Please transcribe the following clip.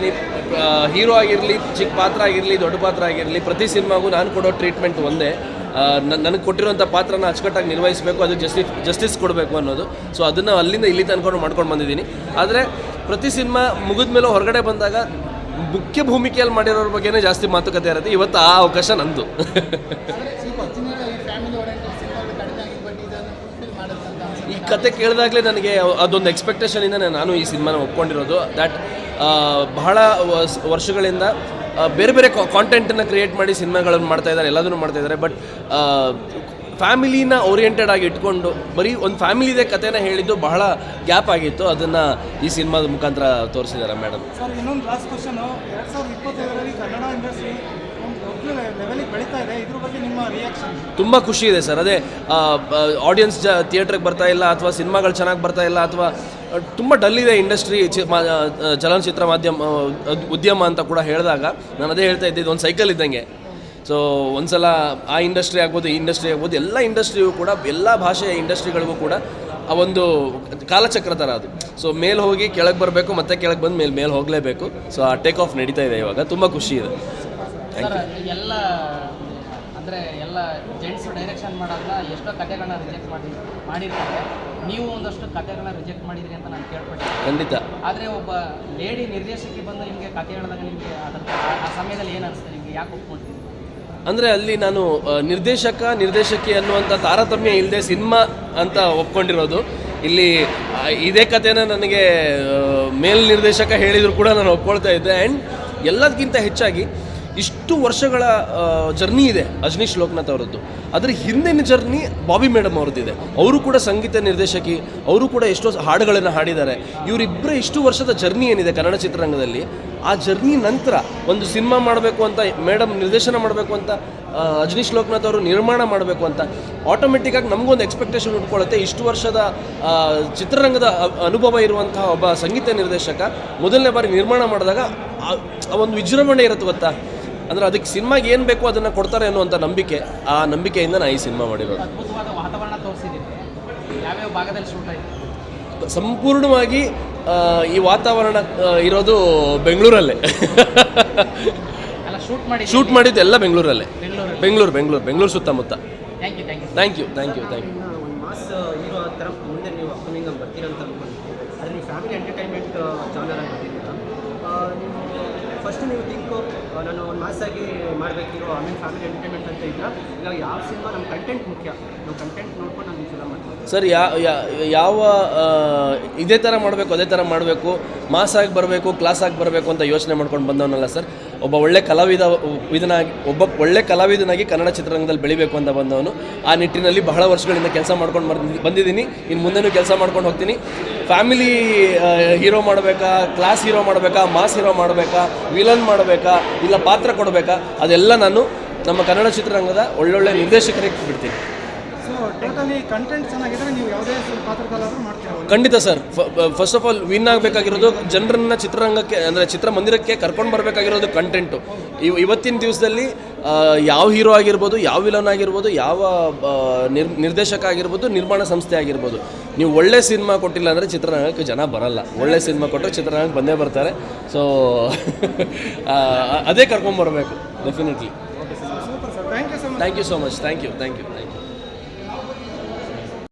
ಹೇಳ್ತೀನಿ. ಹೀರೋ ಆಗಿರಲಿ, ಚಿಕ್ಕ ಪಾತ್ರ ಆಗಿರಲಿ, ದೊಡ್ಡ ಪಾತ್ರ ಆಗಿರಲಿ, ಪ್ರತಿ ಸಿನಿಮಾಗೂ ನಾನು ಕೊಡೋ ಟ್ರೀಟ್ಮೆಂಟ್ ಒಂದೇ. ನನಗೆ ಕೊಟ್ಟಿರೋಂಥ ಪಾತ್ರನ ಅಚ್ಚುಕಟ್ಟಾಗಿ ನಿರ್ವಹಿಸಬೇಕು ಅದು ಜಸ್ಟಿಸ್ ಜಸ್ಟಿಸ್ ಕೊಡಬೇಕು ಅನ್ನೋದು. ಸೊ ಅದನ್ನು ಅಲ್ಲಿಂದ ಇಲ್ಲಿ ತಂದ್ಕೊಂಡು ಮಾಡ್ಕೊಂಡು ಬಂದಿದ್ದೀನಿ. ಆದರೆ, ಪ್ರತಿ ಸಿನಿಮಾ ಮುಗಿದ ಮೇಲೆ ಹೊರಗಡೆ ಬಂದಾಗ ಮುಖ್ಯ ಭೂಮಿಕೆಯಲ್ಲಿ ಮಾಡಿರೋರ ಬಗ್ಗೆನೇ ಜಾಸ್ತಿ ಮಾತುಕತೆ ಇರುತ್ತೆ. ಇವತ್ತು ಆ ಅವಕಾಶ ನಂದು. ಈ ಕತೆ ಕೇಳಿದಾಗಲೇ ನನಗೆ ಅದೊಂದು ಎಕ್ಸ್ಪೆಕ್ಟೇಷನಿಂದ ನಾನು ಈ ಸಿನಿಮಾನ ಒಪ್ಕೊಂಡಿರೋದು. ದ್ಯಾಟ್ ಬಹಳ ವರ್ಷಗಳಿಂದ ಬೇರೆ ಬೇರೆ ಕಾಂಟೆಂಟನ್ನು ಕ್ರಿಯೇಟ್ ಮಾಡಿ ಸಿನಿಮಾಗಳನ್ನು ಮಾಡ್ತಾ ಇದ್ದಾರೆ, ಎಲ್ಲದನ್ನು ಮಾಡ್ತಾ ಇದ್ದಾರೆ. ಬಟ್ ಫ್ಯಾಮಿಲಿನ ಓರಿಯೆಂಟೆಡ್ ಆಗಿ ಇಟ್ಕೊಂಡು, ಬರೀ ಒಂದು ಫ್ಯಾಮಿಲಿದೆ ಕಥೆನ ಹೇಳಿದ್ದು ಬಹಳ ಗ್ಯಾಪ್ ಆಗಿತ್ತು. ಅದನ್ನು ಈ ಸಿನಿಮಾದ ಮುಖಾಂತರ ತೋರಿಸಿದ್ದಾರೆ ಮೇಡಮ್ ತುಂಬ ಖುಷಿ ಇದೆ ಸರ್. ಅದೇ ಆಡಿಯನ್ಸ್ ಜ ಥಿಯೇಟ್ರಿಗೆ ಬರ್ತಾ ಇಲ್ಲ ಅಥವಾ ಸಿನಿಮಾಗಳು ಚೆನ್ನಾಗಿ ಬರ್ತಾ ಇಲ್ಲ ಅಥವಾ ತುಂಬ ಡಲ್ ಇದೆ ಇಂಡಸ್ಟ್ರಿ ಚಲನಚಿತ್ರ ಮಾಧ್ಯಮ ಉದ್ಯಮ ಅಂತ ಕೂಡ ಹೇಳಿದಾಗ ನಾನು ಅದೇ ಹೇಳ್ತಾ ಇದ್ದಿದ್ದು ಒಂದು ಸೈಕಲ್ ಇದ್ದಂಗೆ. ಸೊ ಒಂದ್ಸಲ ಆ ಇಂಡಸ್ಟ್ರಿ ಆಗ್ಬೋದು, ಈ ಇಂಡಸ್ಟ್ರಿ ಆಗ್ಬೋದು, ಎಲ್ಲ ಇಂಡಸ್ಟ್ರಿಯೂ ಕೂಡ, ಎಲ್ಲ ಭಾಷೆಯ ಇಂಡಸ್ಟ್ರಿಗಳಿಗೂ ಕೂಡ ಆ ಒಂದು ಕಾಲಚಕ್ರ ಥರ ಅದು. ಸೊ ಮೇಲೆ ಹೋಗಿ ಕೆಳಗೆ ಬರಬೇಕು, ಮತ್ತೆ ಕೆಳಗೆ ಬಂದು ಮೇಲೆ ಮೇಲೆ ಹೋಗಲೇಬೇಕು. ಸೊ ಆ ಟೇಕ್ ಆಫ್ ನಡೀತಾ ಇದೆ ಇವಾಗ. ತುಂಬ ಖುಷಿ ಇದೆ. ಎಲ್ಲ ಅಂದರೆ ಎಲ್ಲ ಜೆಂಟ್ಸ್ ಡೈರೆಕ್ಷನ್ ಮಾಡೋದನ್ನ ಎಷ್ಟೋ ಕಥೆಗಳನ್ನ ರಿಜೆಕ್ಟ್ ಮಾಡಿ ಮಾಡಿರ್ತಾರೆ. ನೀವು ಒಂದಷ್ಟು ಕಥೆಗಳನ್ನ ರಿಜೆಕ್ಟ್ ಮಾಡಿದ್ರಿ ಅಂತ ನಾನು ಕೇಳ್ಪಟ್ಟೆ. ಖಂಡಿತ. ಆದರೆ ಒಬ್ಬ ಲೇಡಿ ನಿರ್ದೇಶಕಿ ಬಂದು ನಿಮಗೆ ಕಥೆ ಹೇಳಿದಾಗ ನಿಮಗೆ ಅದರ ಆ- ಸಮಯದಲ್ಲಿ ಏನು ಅನಿಸ್ತದೆ ನಿಮಗೆ ಯಾಕೆ ಒಪ್ಕೊಳ್ತೀನಿ ಅಂದರೆ ಅಲ್ಲಿ ನಾನು ನಿರ್ದೇಶಕ ನಿರ್ದೇಶಕಿ ಅನ್ನುವಂಥ ತಾರತಮ್ಯ ಇಲ್ಲದೆ ಸಿನಿಮಾ ಅಂತ ಒಪ್ಕೊಂಡಿರೋದು. ಇಲ್ಲಿ ಇದೇ ಕಥೆನ ನನಗೆ ಮೇಲ್ ನಿರ್ದೇಶಕ ಹೇಳಿದ್ರು ಕೂಡ ನಾನು ಒಪ್ಕೊಳ್ತಾ ಇದ್ದೆ. ಆ್ಯಂಡ್ ಎಲ್ಲದಕ್ಕಿಂತ ಹೆಚ್ಚಾಗಿ ಇಷ್ಟು ವರ್ಷಗಳ ಜರ್ನಿ ಇದೆ ಅಜನೀಶ್ ಲೋಕನಾಥ್ ಅವರದ್ದು. ಅದರ ಹಿಂದಿನ ಜರ್ನಿ ಬಾಬಿ ಮೇಡಮ್ ಅವ್ರದ್ದಿದೆ. ಅವರು ಕೂಡ ಸಂಗೀತ ನಿರ್ದೇಶಕಿ, ಅವರು ಕೂಡ ಎಷ್ಟೋ ಹಾಡುಗಳನ್ನು ಹಾಡಿದ್ದಾರೆ. ಇವರಿಬ್ಬರ ಇಷ್ಟು ವರ್ಷದ ಜರ್ನಿ ಏನಿದೆ ಕನ್ನಡ ಚಿತ್ರರಂಗದಲ್ಲಿ, ಆ ಜರ್ನಿ ನಂತರ ಒಂದು ಸಿನಿಮಾ ಮಾಡಬೇಕು ಅಂತ ಮೇಡಮ್ ನಿರ್ದೇಶನ ಮಾಡಬೇಕು ಅಂತ ಅಜನೀಶ್ ಲೋಕನಾಥ್ ಅವರು ನಿರ್ಮಾಣ ಮಾಡಬೇಕು ಅಂತ ಆಟೋಮೆಟಿಕ್ಕಾಗಿ ನಮಗೊಂದು ಎಕ್ಸ್ಪೆಕ್ಟೇಷನ್ ಉಟ್ಕೊಳ್ಳುತ್ತೆ ಇಷ್ಟು ವರ್ಷದ ಚಿತ್ರರಂಗದ ಅನುಭವ ಇರುವಂತಹ ಒಬ್ಬ ಸಂಗೀತ ನಿರ್ದೇಶಕ, ಮೊದಲನೇ ಬಾರಿ ನಿರ್ಮಾಣ ಮಾಡಿದಾಗ ಆ ಒಂದು ವಿಜೃಂಭಣೆ ಇರುತ್ತೆ ಗೊತ್ತಾ? ಅಂದರೆ ಅದಕ್ಕೆ ಸಿನಿಮಾಗೆ ಏನು ಬೇಕೋ ಅದನ್ನು ಕೊಡ್ತಾರೆ ಅನ್ನುವಂಥ ನಂಬಿಕೆ ಆ ನಂಬಿಕೆಯಿಂದ ನಾನು ಈ ಸಿನಿಮಾ ಮಾಡಿರೋದು. ಅದ್ಭುತವಾದ ವಾತಾವರಣ ತೋರಿಸಿದ್ದೀರಿ ಯಾವ್ಯಾವ ಭಾಗದಲ್ಲಿ ಶೂಟ್ ಆಯಿತು? ಸಂಪೂರ್ಣವಾಗಿ ಈ ವಾತಾವರಣ ಇರೋದು ಬೆಂಗಳೂರಲ್ಲೇ. ಶೂಟ್ ಮಾಡಿ ಶೂಟ್ ಮಾಡಿದ್ದು ಎಲ್ಲ ಬೆಂಗಳೂರಲ್ಲೇ. ಬೆಂಗಳೂರು. ಬೆಂಗಳೂರು ಬೆಂಗಳೂರು ಸುತ್ತಮುತ್ತ. Thank you thank you thank you thank you thank you ಒಂದು ಮಾಸ್ ಹೀರೋ ಥರ ಮುಂದೆ ನೀವು ಅಪ್ಕಮಿಂಗ್ ಬರ್ತೀರಂತ ಅನ್ಕೊಂಡಿದ್ದೀವಿ ಆದರೆ ನೀವು ಫ್ಯಾಮಿಲಿ ಎಂಟರ್ಟೈನ್ಮೆಂಟ್ ಜಾನರ್ ಆಗಿ ಫಸ್ಟ್ ನೀವು ಥಿಂಕು ನಾನು ಒಂದು ಮಾಸಾಗಿ ಮಾಡಬೇಕಿರೋ ಆಮೇಲೆ ಫ್ಯಾಮಿಲಿ ಎಂಟರ್ಟೈನ್ಮೆಂಟ್ ಅಂತ ಇದ್ದ ಇಲ್ಲ ಯಾವ ಸಿನಿಮಾ ನಮ್ಮ ಕಂಟೆಂಟ್ ಮುಖ್ಯ? ನಾವು ಕಂಟೆಂಟ್ ನೋಡ್ಕೊಂಡು ನಾನು ಫಿಲಮ್ ಮಾಡ್ತೀನಿ ಸರ್ ಯಾವ ಇದೇ ಥರ ಮಾಡಬೇಕು, ಅದೇ ಥರ ಮಾಡಬೇಕು ಮಾಸಾಗಿ ಬರಬೇಕು ಕ್ಲಾಸಾಗಿ ಬರಬೇಕು ಅಂತ ಯೋಚನೆ ಮಾಡ್ಕೊಂಡು ಬಂದವನಲ್ಲ ಸರ್. ಒಬ್ಬ ಒಳ್ಳೆ ಕಲಾವಿದ ಇದನ್ನಾಗಿ ಒಬ್ಬ ಒಳ್ಳೆ ಕಲಾವಿದನಾಗಿ ಕನ್ನಡ ಚಿತ್ರರಂಗದಲ್ಲಿ ಬೆಳಿಬೇಕು ಅಂತ ಬಂದವನು. ಆ ನಿಟ್ಟಿನಲ್ಲಿ ಬಹಳ ವರ್ಷಗಳಿಂದ ಕೆಲಸ ಮಾಡ್ಕೊಂಡು ಬಂದ್- ಬಂದಿದ್ದೀನಿ. ಇನ್ನು ಮುಂದೆನೂ ಕೆಲಸ ಮಾಡ್ಕೊಂಡು ಹೋಗ್ತೀನಿ. ಫ್ಯಾಮಿಲಿ ಹೀರೋ ಮಾಡಬೇಕಾ? ಕ್ಲಾಸ್ ಹೀರೋ ಮಾಡಬೇಕಾ? ಮಾಸ್ ಹೀರೋ ಮಾಡಬೇಕಾ? ವಿಲನ್ ಮಾಡಬೇಕಾ? ಇಲ್ಲ ಪಾತ್ರ ಕೊಡಬೇಕಾ? ಅದೆಲ್ಲ ನಾನು ನಮ್ಮ ಕನ್ನಡ ಚಿತ್ರರಂಗದ ಒಳ್ಳೊಳ್ಳೆ ನಿರ್ದೇಶಕರಿಗೆ ಬಿಡ್ತೀನಿ. ಸೊ ಟೋಟಲಿ ಕಂಟೆಂಟ್ ಚೆನ್ನಾಗಿದ್ರೆ ನೀವು ಯಾವುದೇ ಪಾತ್ರದಲ್ಲಾದ್ರೂ ಮಾಡ್ತೀರಾ? ಖಂಡಿತ sir. First of all win ಆಗಬೇಕಾಗಿರೋದು ಜನರನ್ನ ಚಿತ್ರರಂಗಕ್ಕೆ ಅಂದರೆ ಚಿತ್ರಮಂದಿರಕ್ಕೆ ಕರ್ಕೊಂಡು ಬರಬೇಕಾಗಿರೋದು ಕಂಟೆಂಟು ಇವ್ ಇವತ್ತಿನ ದಿವಸದಲ್ಲಿ ಯಾವ ಹೀರೋ ಆಗಿರ್ಬೋದು ಯಾವ ವಿಲನ್ ಆಗಿರ್ಬೋದು ಯಾವ ನಿರ್ ನಿರ್ದೇಶಕ ಆಗಿರ್ಬೋದು ನಿರ್ಮಾಣ ಸಂಸ್ಥೆ ಆಗಿರ್ಬೋದು. ನೀವು ಒಳ್ಳೆ ಸಿನಿಮಾ ಕೊಟ್ಟಿಲ್ಲ ಅಂದರೆ ಚಿತ್ರರಂಗಕ್ಕೆ ಜನ ಬರಲ್ಲ. ಒಳ್ಳೆ ಸಿನಿಮಾ ಕೊಟ್ಟರೆ ಚಿತ್ರರಂಗಕ್ಕೆ ಬಂದೇ ಬರ್ತಾರೆ. ಸೊ ಅದೇ ಕರ್ಕೊಂಬರ್ಬೇಕು definitely thank you so much thank you thank you thank you